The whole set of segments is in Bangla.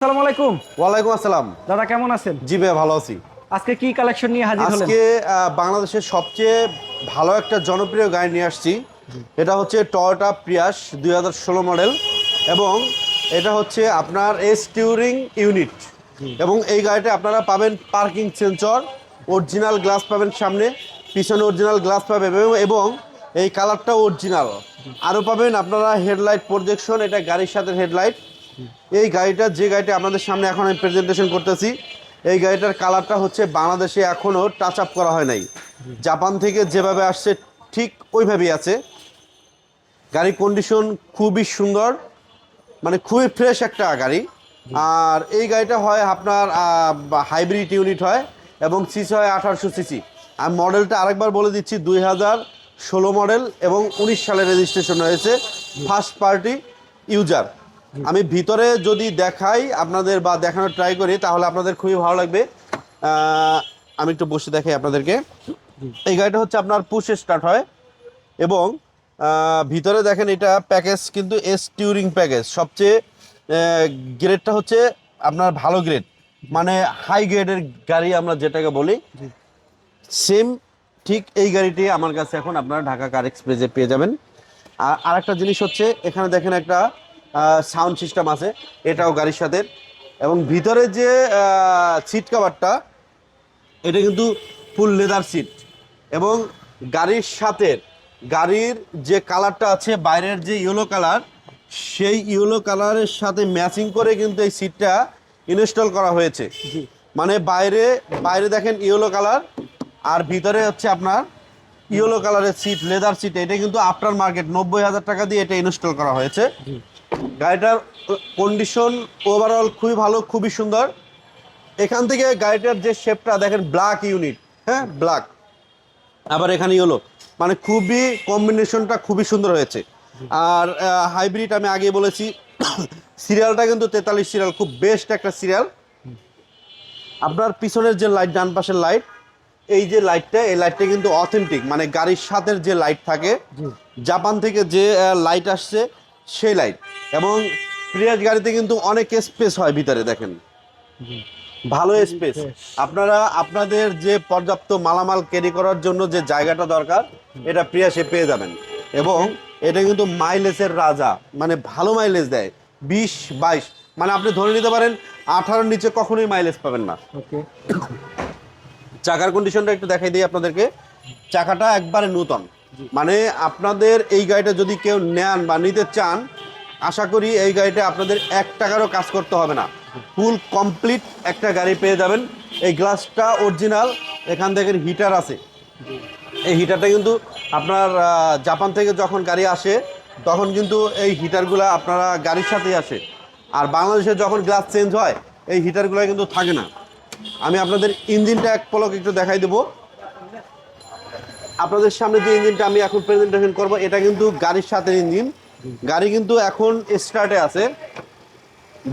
আসসালামু আলাইকুম। ওয়ালাইকুম আসসালাম। দাদা কেমন আছেন? জি ভাই ভালো আছি। আজকে কি কালেকশন নিয়ে হাজির হলেন? আজকে বাংলাদেশের সবচেয়ে ভালো একটা জনপ্রিয় গাড়ি নিয়ে আসছি। এটা হচ্ছে টয়োটা প্রিয়াস দুই হাজার ষোলো মডেল এবং এটা হচ্ছে আপনার এস টিউরিং ইউনিট এবং এই গাড়িটা আপনারা পাবেন পার্কিং সেন্সর অরিজিনাল গ্লাস পাবেন সামনে পিছনে অরিজিনাল গ্লাস পাবেন এবং- এই কালারটাও অরিজিনাল আরও পাবেন আপনারা হেডলাইট প্রজেকশন এটা গাড়ির সাথে হেডলাইট এই গাড়িটা, যে গাড়িটা আপনাদের সামনে এখন আমি প্রেজেন্টেশন করতেছি, এই গাড়িটার কালারটা হচ্ছে বাংলাদেশে এখনও টাচ আপ করা হয় নাই। জাপান থেকে যেভাবে আসছে, ঠিক ওইভাবেই আছে। গাড়ির কন্ডিশন খুবই সুন্দর মানে খুবই ফ্রেশ একটা গাড়ি। আর এই গাড়িটা হয় আপনার হাইব্রিড ইউনিট হয় এবং সিসি হয় আঠারোশো সিসি আর মডেলটা আরেকবার বলে দিচ্ছি, দুই হাজার ষোলো মডেল এবং উনিশ সালে রেজিস্ট্রেশন হয়েছে ফার্স্ট পার্টি ইউজার আমি ভিতরে যদি দেখাই আপনাদের বা দেখানোর ট্রাই করি তাহলে আপনাদের খুবই ভালো লাগবে। আমি একটু বসে দেখাই আপনাদেরকে। এই গাড়িটা হচ্ছে আপনার পুশে স্টার্ট হয় এবং ভিতরে দেখেন এটা প্যাকেজ কিন্তু এস টিউরিং প্যাকেজ সবচেয়ে গ্রেডটা হচ্ছে আপনার ভালো গ্রেড মানে হাই গ্রেডের গাড়ি আমরা যেটাকে বলি। সেম ঠিক এই গাড়িটি আমার কাছে এখন আপনারা ঢাকা কার এক্সপ্রেসে পেয়ে যাবেন। আর আরেকটা জিনিস হচ্ছে এখানে দেখেন একটা সাউন্ড সিস্টেম আছে এটাও গাড়ির সাথে। এবং ভিতরে যে সিট কাভারটা এটা কিন্তু ফুল লেদার সিট এবং গাড়ির সাথে গাড়ির যে কালারটা আছে বাইরের যে ইয়েলো কালার সেই ইয়েলো কালারের সাথে ম্যাচিং করে কিন্তু এই সিটটা ইনস্টল করা হয়েছে। মানে বাইরে বাইরে দেখেন ইয়েলো কালার আর ভিতরে হচ্ছে আপনার ইয়েলো কালারের সিট লেদার সিট এটা কিন্তু আফটার মার্কেট নব্বই হাজার টাকা দিয়ে এটা ইনস্টল করা হয়েছে। গাড়িটার কন্ডিশন ওভারঅল খুবই ভালো খুবই সুন্দর। এখান থেকে গাড়িটার যে শেপটা দেখেন ব্ল্যাক ইউনিট হ্যাঁ ব্ল্যাক আবার এখানে ইয়েলো মানে খুবই কম্বিনেশনটা খুবই সুন্দর হয়েছে। আর হাইব্রিড আমি আগে বলেছি সিরিয়ালটা কিন্তু তেতাল্লিশ সিরিয়াল খুব বেস্ট একটা সিরিয়াল আপনার পিছনের যে লাইট ডান পাশের লাইট এই যে লাইটটা এই লাইটটা কিন্তু অথেন্টিক মানে গাড়ির সাথে যে লাইট থাকে জাপান থেকে যে লাইট আসছে সেই লাইট এবং প্রিয়াস গাড়িতে কিন্তু অনেক স্পেস হয় ভিতরে দেখেন। ভালো স্পেস আপনারা আপনাদের যে পর্যাপ্ত মালামাল ক্যারি করার জন্য যে জায়গাটা দরকার এটা প্রিয়াসে পেয়ে যাবেন। এবং এটা কিন্তু মাইলেজের রাজা মানে ভালো মাইলেজ দেয়। বিশ বাইশ মানে আপনি ধরে নিতে পারেন আঠারোর নিচে কখনোই মাইলেজ পাবেন না। ওকে চাকার কন্ডিশনটা একটু দেখাই দিই আপনাদেরকে। চাকাটা একবারে নূতন। মানে আপনাদের এই গাড়িটা যদি কেউ নেন বা নিতে চান আশা করি এই গাড়িটা আপনাদের এক টাকারও কাজ করতে হবে না। ফুল কমপ্লিট একটা গাড়ি পেয়ে যাবেন। এই গ্লাসটা অরিজিনাল এখান থেকে হিটার আছে। এই হিটারটা কিন্তু আপনার জাপান থেকে যখন গাড়ি আসে তখন কিন্তু এই হিটারগুলো আপনারা গাড়ির সাথেই আসে। আর বাংলাদেশে যখন গ্লাস চেঞ্জ হয় এই হিটারগুলো কিন্তু থাকে না। আমি আপনাদের ইঞ্জিনটা এক পলক একটু দেখাই দেবো। আপনাদের সামনে যে ইঞ্জিনটা আমি এখন প্রেজেন্টেশন করব, এটা কিন্তু গাড়ির সাথে ইঞ্জিন। গাড়ি কিন্তু এখন স্টার্টে আছে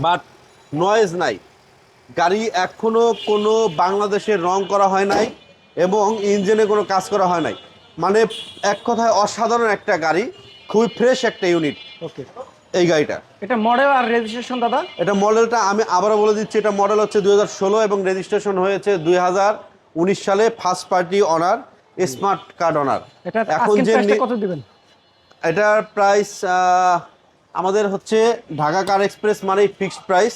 বাট নয়েজ নাই। গাড়ি এখনও কোনো বাংলাদেশে রং করা হয় নাই এবং ইঞ্জিনে কোনো কাজ করা হয় নাই। মানে এক কথায় অসাধারণ একটা গাড়ি, খুবই ফ্রেশ একটা ইউনিট ওকে এই গাড়িটা। এটা মডেল আর রেজিস্ট্রেশন দাদা? এটা মডেলটা আমি আবারও বলে দিচ্ছি এটা মডেল হচ্ছে দুই হাজার ষোলো এবং রেজিস্ট্রেশন হয়েছে দুই সালে first party owner smart card owner এটা এখন যে কত দিবেন? এটার প্রাইস আমাদের হচ্ছে ঢাকা কার এক্সপ্রেস মানেই ফিক্সড প্রাইস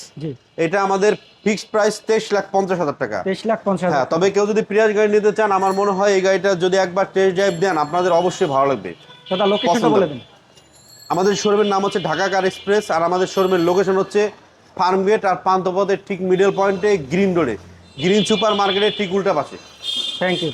এটা আমাদের ফিক্সড প্রাইস তেইশ লাখ পঞ্চাশ হাজার টাকা। তেইশ লাখ পঞ্চাশ হ্যাঁ তবে কেউ যদি প্রিয়াস গাড়ি নিতে চান আমার মনে হয় এই গাড়িটা যদি একবার টেস্ট ড্রাইভ দেন আপনাদের অবশ্যই ভালো লাগবে। দাদা লোকেশনটা বলে দেন। আমাদের শোরুমের নাম হচ্ছে ঢাকা কার এক্সপ্রেস, আর আমাদের শোরুমের লোকেশন হচ্ছে ফার্ম গেট আর পান্তপথের ঠিক মিডল পয়েন্টে গ্রিন রোডে গ্রিন সুপার মার্কেটের ঠিক উল্টা পাশে। Thank you